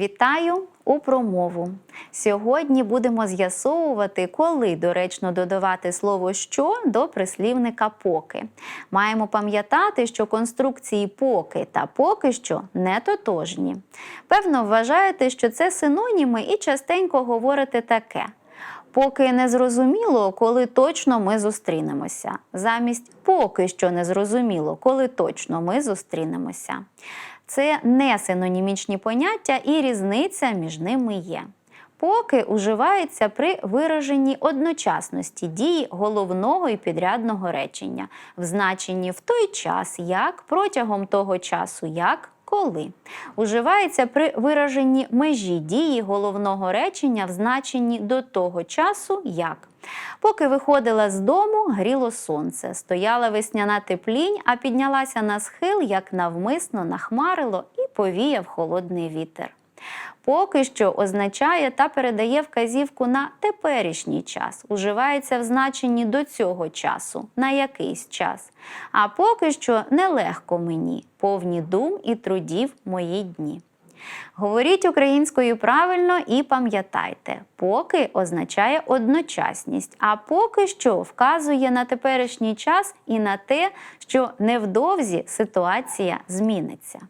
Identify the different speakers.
Speaker 1: Вітаю у промову. Сьогодні будемо з'ясовувати, коли доречно додавати слово що до прислівника поки. Маємо пам'ятати, що конструкції поки та поки що не тотожні. Певно, вважаєте, що це синоніми і частенько говорите таке. Поки не зрозуміло, коли точно ми зустрінемося. Замість поки що не зрозуміло, коли точно ми зустрінемося. Це не синонімічні поняття і різниця між ними є. Поки уживається при вираженні одночасності дії головного і підрядного речення в значенні в той час, як протягом того часу, як коли. Уживається при вираженні межі дії головного речення в значенні до того часу, як. Поки виходила з дому, гріло сонце, стояла весняна теплінь, а піднялася на схил, як навмисно нахмарило і повіяв холодний вітер. Поки що означає та передає вказівку на теперішній час, уживається в значенні до цього часу, на якийсь час. А поки що нелегко мені, повні дум і трудів мої дні. Говоріть українською правильно і пам'ятайте, поки означає одночасність, а поки що вказує на теперішній час і на те, що невдовзі ситуація зміниться.